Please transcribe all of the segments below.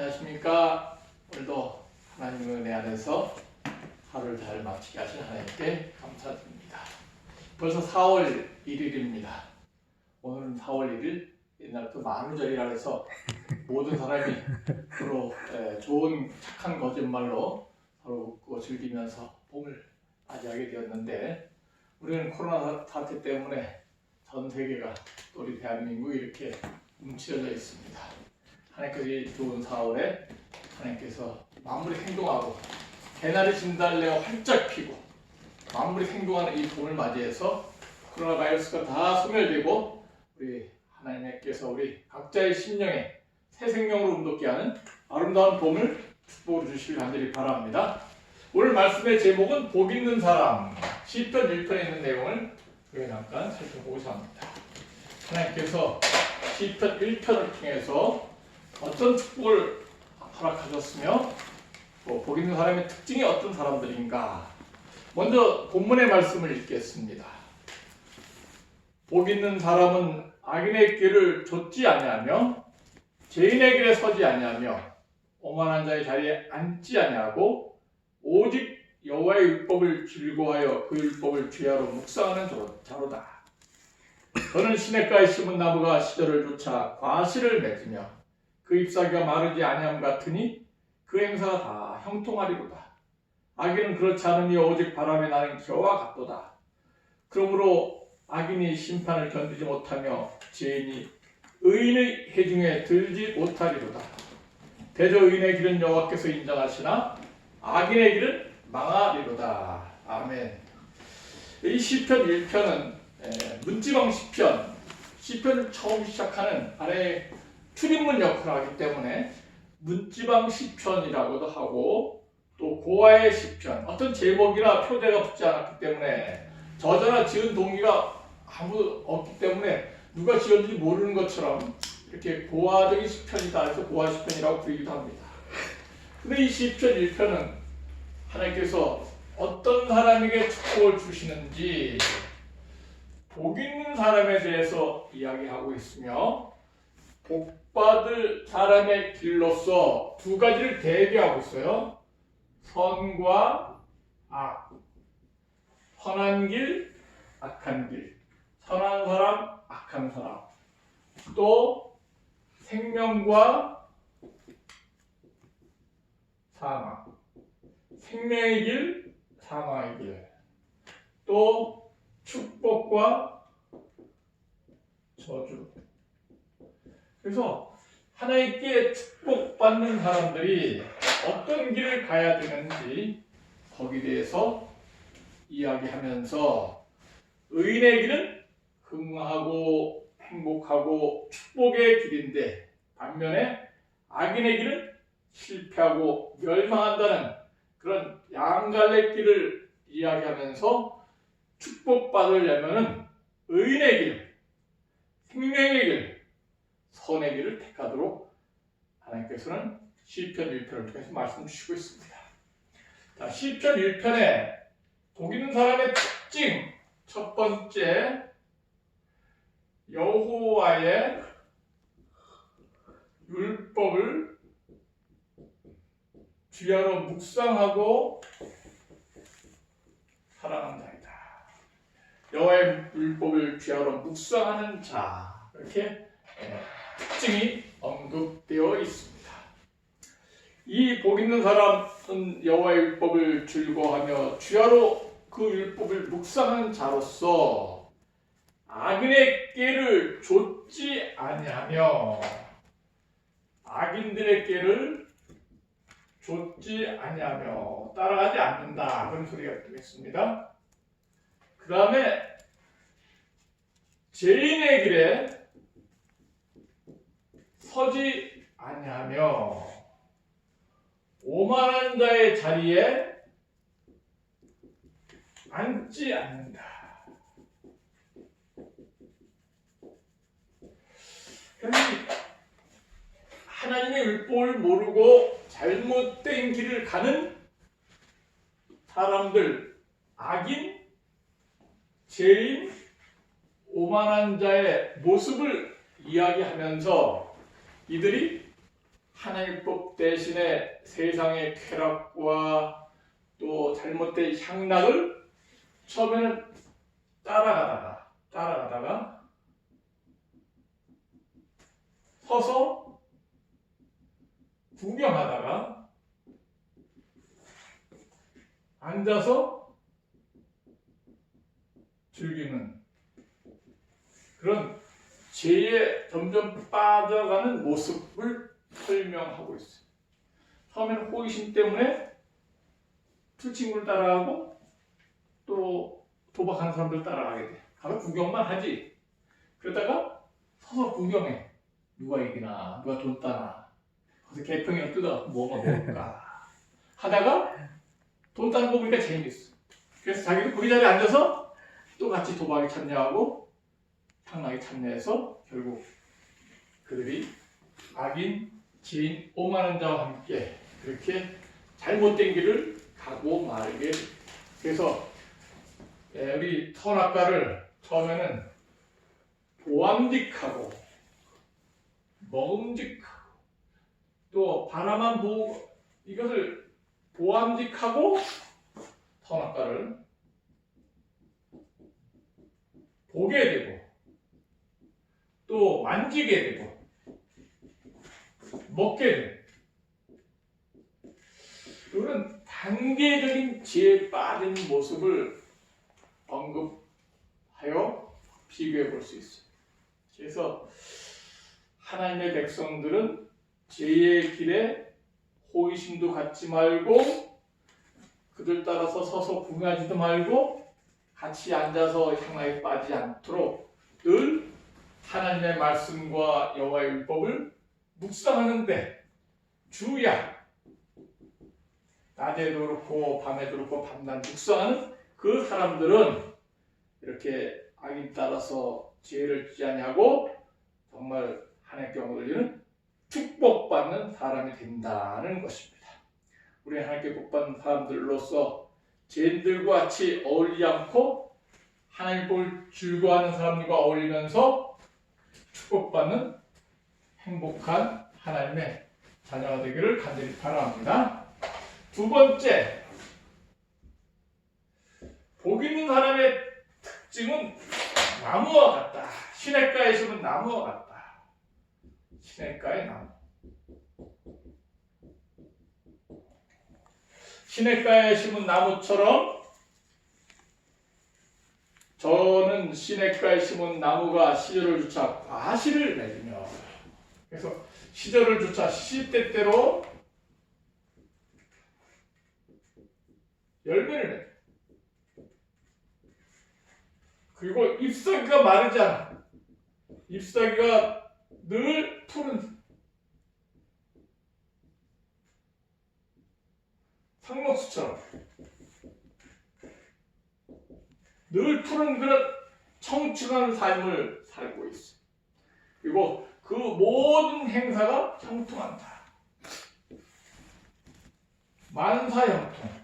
안녕하십니까. 오늘도 하나님의 은혜 안에서 하루를 잘 마치게 하신 하나님께 감사드립니다. 벌써 4월 1일입니다. 오늘은 4월 1일 옛날부터 만우절이라 해서 모든 사람이 서로 에, 좋은 착한 거짓말로 서로 웃고 즐기면서 봄을 맞이하게 되었는데 우리는 코로나 사- 사태 때문에 전 세계가 또 우리 대한민국이 이렇게 움츠려져 있습니다. 하나님께서 이 좋은 4월에 하나님께서 마무리 행동하고 개나리 진달래가 활짝 피고 마무리 행동하는 이 봄을 맞이해서 코로나 바이러스가 다 소멸되고 우리 하나님께서 우리 각자의 심령에 새 생명으로 운동케 하는 아름다운 봄을 축복을 주시길 간절히 바랍니다. 오늘 말씀의 제목은 복 있는 사람 시편 1편에 있는 내용을 우리가 잠깐 살펴보고자 합니다. 하나님께서 시편 1편을 통해서 어떤 축복을 허락하셨으며 또 복 있는 사람의 특징이 어떤 사람들인가 먼저 본문의 말씀을 읽겠습니다. 복 있는 사람은 악인의 길을 좇지 아니하며 죄인의 길에 서지 아니하며 오만한 자의 자리에 앉지 아니하고 오직 여호와의 율법을 즐거워하여 그 율법을 주야로 묵상하는 자로- 자로다. 저는 시냇가에 심은 나무가 시절을 쫓아 과실을 맺으며 그 잎사귀가 마르지 아니함 같으니 그 행사가 다 형통하리로다. 악인은 그렇지 않으니 오직 바람에 나는 겨와 같도다. 그러므로 악인이 심판을 견디지 못하며 죄인이 의인의 해중에 들지 못하리로다. 대저 의인의 길은 여호와께서 인정하시나 악인의 길은 망하리로다. 아멘. 이 시편 1편은 문지방 시편, 시편을 처음 시작하는 아래 출입문 역할을 하기 때문에 문지방 시편이라고도 하고 또 고아의 시편 어떤 제목이나 표제가 붙지 않았기 때문에 저자나 지은 동기가 아무 없기 때문에 누가 지었는지 모르는 것처럼 이렇게 고아적인 시편이다 해서 고아 시편이라고 부르기도 합니다. 근데 이 시편 1편은 하나님께서 어떤 사람에게 축복을 주시는지 복 있는 사람에 대해서 이야기하고 있으며 복받을 사람의 길로서 두 가지를 대비하고 있어요. 선과 악. 선한 길, 악한 길. 선한 사람, 악한 사람. 또 생명과 사망. 생명의 길, 사망의 길. 또 축복과 저주. 그래서 하나님께 축복받는 사람들이 어떤 길을 가야 되는지 거기에 대해서 이야기하면서 의인의 길은 흥하고 행복하고 축복의 길인데 반면에 악인의 길은 실패하고 멸망한다는 그런 양갈래 길을 이야기하면서 축복받으려면은 의인의 길, 생명의 길, 선의 길을 택하도록 하나님께서는 시편 1편을 통해서 말씀 주시고 있습니다. 자, 시편 1편에 복 있는 사람의 특징 첫 번째 여호와의 율법을 주야로 묵상하고 사랑한다이다. 여호와의 율법을 주야로 묵상하는 자 이렇게 예, 특징이 언급되어 있습니다. 이 복 있는 사람은 여호와의 율법을 즐거워하며 주야로 그 율법을 묵상하는 자로서 악인의 깨를 좇지 아니하며 악인들의 깨를 좇지 아니하며 따라가지 않는다 그런 소리가 되겠습니다. 그 다음에 죄인의 길에 서지 아니하며 오만한 자의 자리에 앉지 않는다. 하나님의 율법을 모르고 잘못된 길을 가는 사람들, 악인, 죄인, 오만한 자의 모습을 이야기하면서 이들이 하나님의 법 대신에 세상의 쾌락과 또 잘못된 향락을 처음에는 따라가다가 따라가다가 서서 구경하다가 앉아서 즐기는 그런 죄에 점점 빠져가는 모습을 설명하고 있어요. 처음에는 호기심 때문에 풀친구를 따라가고 또 도박하는 사람들 따라가게 돼. 가서 구경만 하지. 그러다가 서서 구경해. 누가 이기나, 누가 돈 따나. 거기서 개평이나 뜯어 뭐가 먹을까. 하다가 돈 따는 거 보니까 재밌어. 그래서 자기도 거기 자리에 앉아서 또 같이 도박에 참여하고 탕락에 참여해서 결국 그들이 악인, 지인, 오만한 자와 함께 그렇게 잘못된 길을 가고 말게 돼. 그래서 예, 우리 선악과를 처음에는 보암직하고 먹음직하고 또 바라만 보 이것을 보암직하고 선악과를 보게 되고 또 만지게 되고 먹게 되고 이런 단계적인 지혜에 빠진 모습을 언급하여 비교해 볼 수 있어요. 그래서 하나님의 백성들은 지혜의 길에 호기심도 갖지 말고 그들 따라서 서서 구경하지도 말고 같이 앉아서 향락에 빠지지 않도록 늘 하나님의 말씀과 여호와의 율법을 묵상하는데 주야 낮에도 그렇고 밤에도 그렇고 밤낮 묵상하는 그 사람들은 이렇게 악인 따라서 죄를 지지 아니하고 정말 하나님께 얻을리는 축복받는 사람이 된다는 것입니다. 우리 하나님께 복받는 사람들로서 죄인들과 같이 어울리지 않고 하나님 볼 즐거워하는 사람들과 어울리면서 축복받는 행복한 하나님의 자녀가 되기를 간절히 바랍니다. 두 번째, 복 있는 사람의 특징은 나무와 같다. 시냇가에 심은 나무와 같다. 시냇가의 나무. 시냇가에 심은 나무처럼 저는 시냇가에 심은 나무가 시절을 주차 과실을 맺으며 그래서 시절을 주차 시시때때로 열매를 맺 그리고 잎사귀가 마르지 않아. 잎사귀가 늘 푸른 상록수처럼 늘 푸른 그런 청춘한 삶을 살고 있어. 그리고 그 모든 행사가 형통한다. 만사형통.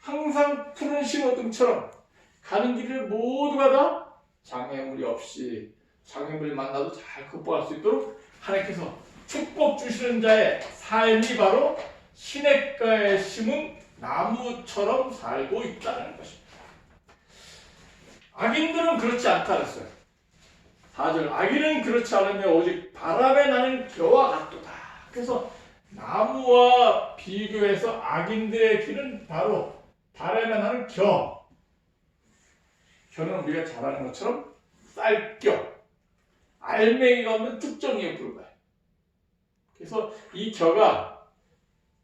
항상 푸른 신호등처럼 가는 길을 모두가 다 장애물이 없이 장애물 만나도 잘 극복할 수 있도록 하나님께서 축복 주시는 자의 삶이 바로 시냇가에 심은 나무처럼 살고 있다는 것입니다. 악인들은 그렇지 않다 그랬어요. 4절 악인은 그렇지 않으며 오직 바람에 나는 겨와 같도다. 그래서 나무와 비교해서 악인들의 길은 바로 바람에 나는 겨. 겨는 우리가 잘 아는 것처럼 쌀겨. 알맹이가 없는 쭉정이에 불과해. 그래서 이 겨가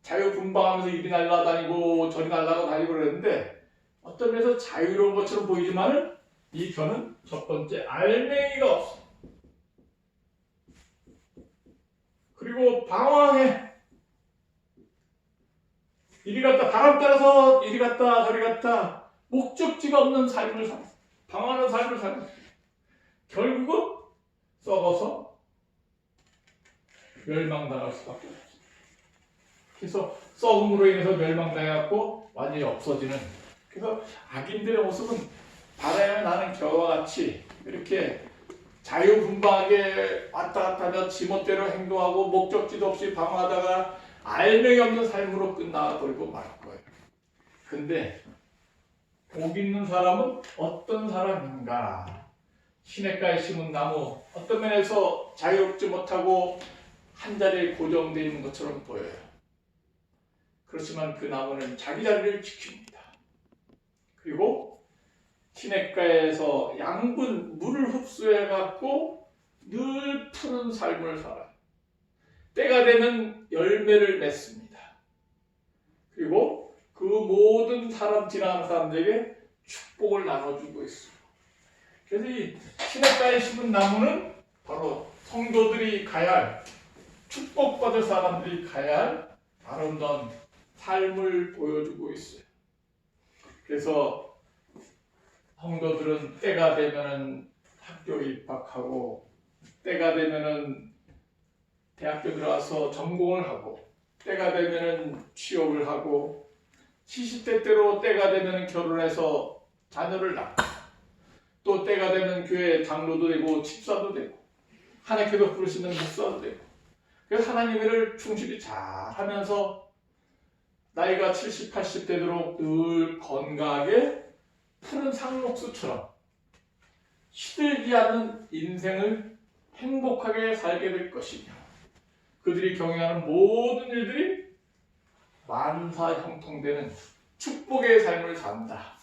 자유 분방하면서 이리 날아다니고 저리 날아가 다니고 그랬는데 어떤 면에서 자유로운 것처럼 보이지만은 이 겨는 첫 번째 알맹이가 없어. 그리고 방황해. 이리 갔다 바람 따라서 이리 갔다 저리 갔다 목적지가 없는 삶을 살 방황하는 삶을 살고 결국은 썩어서 멸망당할 수밖에 없어. 그래서 썩음으로 인해서 멸망당해갖고 완전히 없어지는. 그래서 악인들의 모습은 바람에 나는 겨와 같이 이렇게 자유분방하게 왔다 갔다 하며 지멋대로 행동하고 목적지도 없이 방황하다가 알맹이 없는 삶으로 끝나버리고 말 거예요. 근데 복 있는 사람은 어떤 사람인가? 시냇가에 심은 나무 어떤 면에서 자유롭지 못하고 한 자리에 고정되어 있는 것처럼 보여요. 그렇지만 그 나무는 자기 자리를 지킵니다. 그리고 시냇가에서 양분 물을 흡수해 갖고 늘 푸른 삶을 살아요. 때가 되면 열매를 맺습니다. 그리고 그 모든 사람 지나가는 사람들에게 축복을 나눠주고 있어요. 그래서 이 시냇가에 심은 나무는 바로 성도들이 가야 할 축복받을 사람들이 가야 할 아름다운 삶을 보여주고 있어요. 그래서 성도들은 때가 되면은 학교에 입학하고 때가 되면은 대학교 들어가서 전공을 하고 때가 되면은 취업을 하고 70대 때로 때가 되면 결혼해서 자녀를 낳고 또 때가 되면 교회 장로도 되고 집사도 되고 하나님께서 부르시는 목사도 되고 그래서 하나님의 일을 충실히 잘 하면서 나이가 70, 80 되도록 늘 건강하게 푸른 상록수처럼 시들지 않는 인생을 행복하게 살게 될 것이며 그들이 경영하는 모든 일들이 만사 형통되는 축복의 삶을 산다.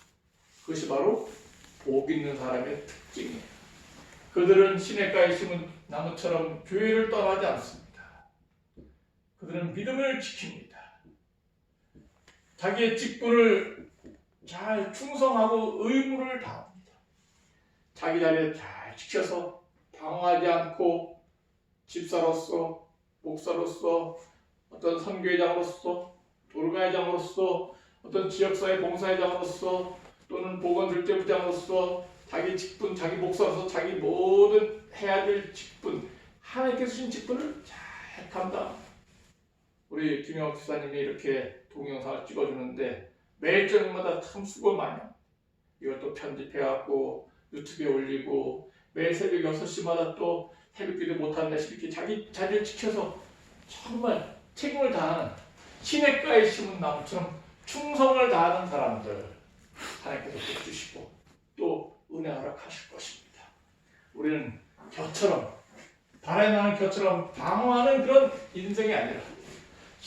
그것이 바로 복 있는 사람의 특징이에요. 그들은 시냇가에 심은 나무처럼 교회를 떠나지 않습니다. 그들은 믿음을 지킵니다. 자기의 직분을 잘 충성하고 의무를 다합니다. 자기 자리에 잘 지켜서 방황하지 않고 집사로서 목사로서 어떤 선교회장으로서 돌가회장으로서 어떤 지역사회 봉사회장으로서 또는 보건들대부장으로서 자기 직분, 자기 목사로서 자기 모든 해야 될 직분, 하나님께서 주신 직분을 잘 감당. 우리 김영학 지사님이 이렇게 동영상을 찍어주는데 매일 저녁마다 참 수고 합니다. 이것도 편집해갖고 유튜브에 올리고 매일 새벽 6시마다 또 새벽기도 못하는 날씨 이렇게 자기 자리를 지켜서 정말 책임을 다하는 시냇가에 심은 나무처럼 충성을 다하는 사람들 하나님께서 복 주시고 또 은혜 허락하실 것입니다. 우리는 겨처럼 바람에 나는 겨처럼 방황하는 그런 인생이 아니라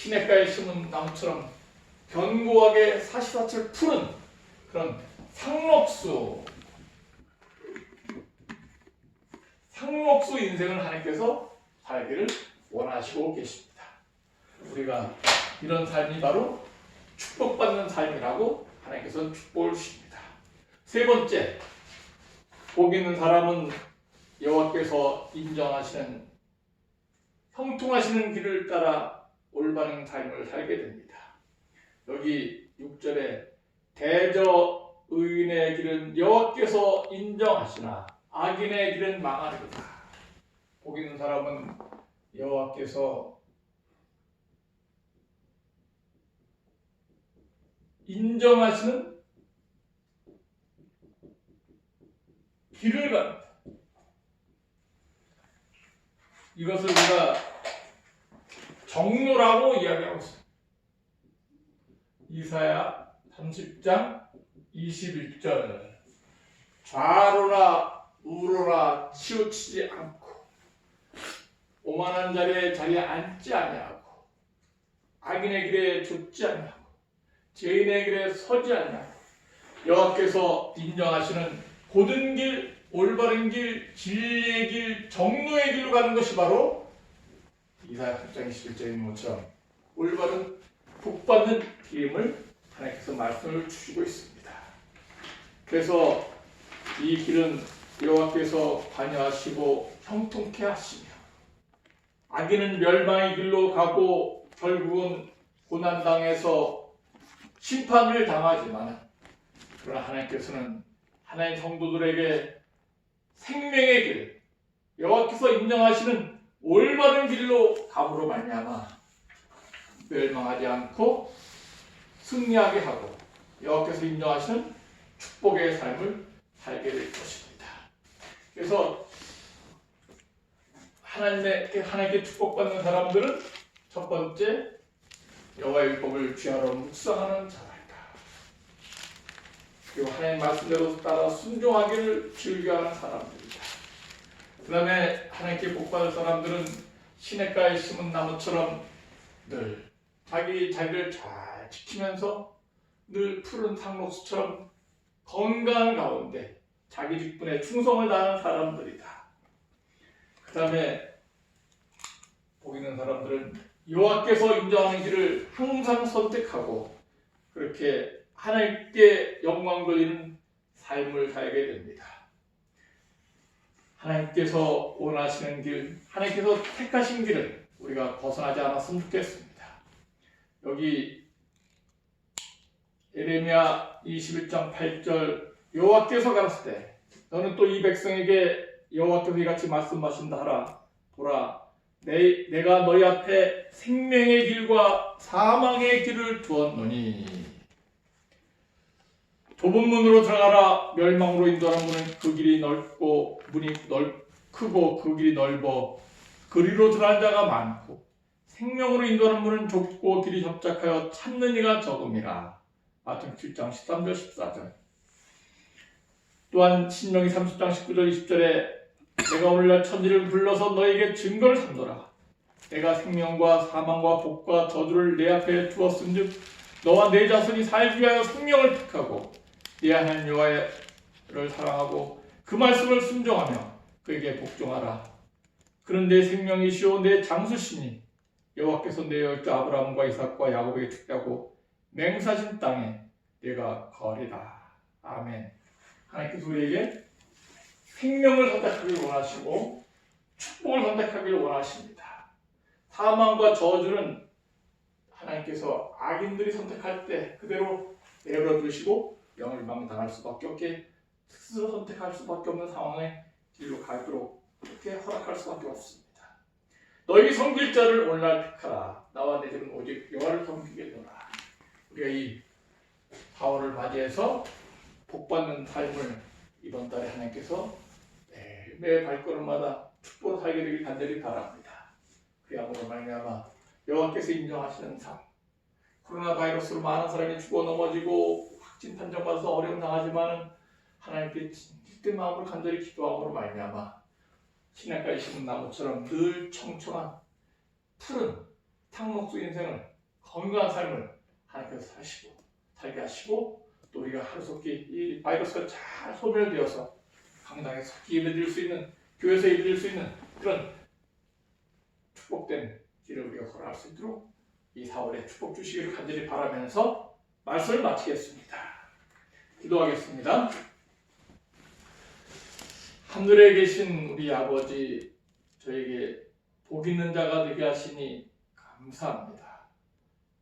시냇가에 심은 나무처럼 견고하게 사시사철 푸른 그런 상록수 상록수 인생을 하나님께서 살기를 원하시고 계십니다. 우리가 이런 삶이 바로 축복받는 삶이라고 하나님께서는 축복을 주십니다. 세 번째, 복 있는 사람은 여호와께서 인정하시는 형통하시는 길을 따라 올바른 삶을 살게 됩니다. 여기 6절에 대저 의인의 길은 여호와께서 인정하시나 악인의 길은 망하리로다. 복 있는 사람은 여호와께서 인정하시는 길을 갑니다. 이것을 우리가 정로라고 이야기하고 있습니다. 이사야 30장 21절 좌로나 우로나 치우치지 않고 오만한 자리에 자리에 앉지 아니하고 악인의 길에 쫓지 아니하고 죄인의 길에 서지 아니하고 여호와께서 인정하시는 고든 길, 올바른 길, 진리의 길, 정로의 길로 가는 것이 바로 이사야 10장 21절인 것처럼 올바른 복받는 길임을 하나님께서 말씀을 주시고 있습니다. 그래서 이 길은 여호와께서 관여하시고 형통케 하시며 악인은 멸망의 길로 가고 결국은 고난 당해서 심판을 당하지만 그러나 하나님께서는 하나님 성도들에게 생명의 길 여호와께서 인정하시는 올바른 길로 감으로 말미암아 멸망하지 않고 승리하게 하고 여호와께서 인정하시는 축복의 삶을 살게 될 것입니다. 그래서 하나님의 하나님께 축복받는 사람들은 첫 번째 여호와의 율법을 귀하러 묵상하는 자라이다. 그리고 하나님 말씀대로 따라 순종하기를 즐겨하는 사람들이다. 그 다음에 하나님께 복받을 사람들은 시냇가에 심은 나무처럼 늘 자기 자기를 잘 지키면서 늘 푸른 상록수처럼 건강한 가운데 자기 직분에 충성을 다하는 사람들이다. 그 다음에 보이는 사람들은 여호와께서 인정하는 길을 항상 선택하고 그렇게 하나님께 영광 돌리는 삶을 살게 됩니다. 하나님께서 원하시는 길, 하나님께서 택하신 길을 우리가 벗어나지 않았으면 좋겠습니다. 여기 예레미야 21장 8절 여호와께서 가라사대 때 너는 또 이 백성에게 여호와께서 이같이 말씀하신다 하라 보라 내, 내가 너희 앞에 생명의 길과 사망의 길을 두었노니 좁은 문으로 들어가라. 멸망으로 인도하는 문은 그 길이 넓고 문이 넓 크고 그 길이 넓어 그리로 들어간 자가 많고 생명으로 인도하는 문은 좁고 길이 협착하여 찾는 이가 적음이라. 마태복음 7장 13절 14절. 또한 신명기 30장 19절 20절에 내가 오늘날 천지를 불러서 너에게 증거를 삼노라. 내가 생명과 사망과 복과 저주를 내 앞에 두었은즉 너와 내 자손이 살기 위하여 생명을 택하고 네 하나님 여호와를 사랑하고 그 말씀을 순종하며 그에게 복종하라. 그런 내 생명이시오 내 장수시니 여호와께서 내 열조 아브라함과 이삭과 야곱에게 축하고 맹사신 땅에 내가 거리다 아멘. 하나님께서 우리에게 생명을 선택하기를 원하시고 축복을 선택하기를 원하십니다. 사망과 저주는 하나님께서 악인들이 선택할 때 그대로 내버려 두시고 영을망 당할 수밖에 없게 스스로 선택할 수밖에 없는 상황에 길로 가도록 그렇게 허락할 수밖에 없습니다. 너희 섬길 자를 오늘날 택하라. 나와 내 집은 오직 여호와를 섬기겠노라. 우리가 이 4월을 맞이해서 복받는 삶을 이번 달에 하나님께서 매일 발걸음마다 축복을 살게 되길 간절히 바랍니다. 그야말로 말미암아 여호와께서 인정하시는 삶. 코로나 바이러스로 많은 사람이 죽어 넘어지고 확진 판정받아서 어려움 당하지만은 하나님께 진실된 마음으로 간절히 기도함으로 말미암아 신약가에 심은 나무처럼 늘 청청한 푸른 탕목수 인생을 건강한 삶을 하나님께서 사시고 살게 하시고 또 우리가 하루속히 이 바이러스가 잘 소멸되어서 강당에서 예배드릴 수 있는 교회에서 예배드릴 수 있는 그런 축복된 길을 우리가 걸어갈 수 있도록 이 4월에 축복 주시기를 간절히 바라면서 말씀을 마치겠습니다. 기도하겠습니다. 하늘에 계신 우리 아버지 저에게 복 있는 자가 되게 하시니 감사합니다.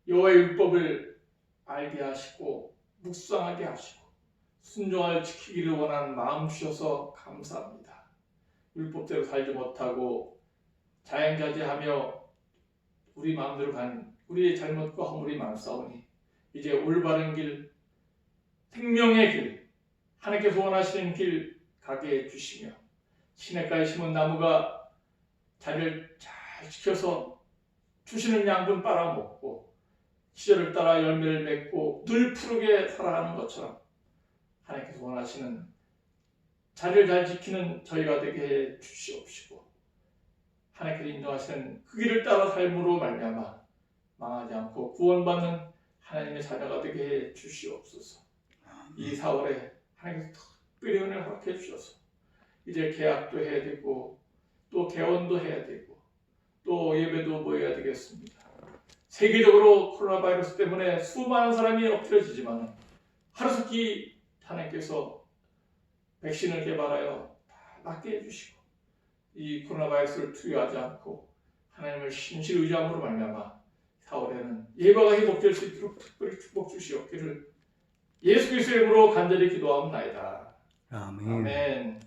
여호와의 율법을 알게 하시고 묵상하게 하시고 순종하여 지키기를 원하는 마음 주셔서 감사합니다. 율법대로 살지 못하고 자연자재하며 우리 마음대로 간 우리의 잘못과 허물이 많사오니 이제 올바른 길, 생명의 길, 하나님께서 원하시는 길 가게 해주시며 시냇가에 심은 나무가 자리를 잘 지켜서 주시는 양분 빨아먹고 시절을 따라 열매를 맺고 늘 푸르게 살아가는 것처럼 하나님께서 원하시는 자리를 잘 지키는 저희가 되게 해 주시옵시고 하나님께서 인정하시는 그 길을 따라 삶으로 말미암아 망하지 않고 구원받는 하나님의 자녀가 되게 해 주시옵소서. 이 4월에 하나님께서 특별히 은혜를 허락해 주셔서 이제 계약도 해야 되고 또 개원도 해야 되고 또 예배도 모여야 되겠습니다. 세계적으로 코로나 바이러스 때문에 수많은 사람이 엎드려지지만 하루속히 하나님께서 백신을 개발하여 다 낫게 해주시고 이 코로나 바이러스를 투여하지 않고 하나님을 신실 의지함으로 말미암아 4월에는 예과가 회복될 수 있도록 특별히 축복 주시옵기를 예수 그리스도의 이름으로 간절히 기도하옵나이다. 아멘. 아멘.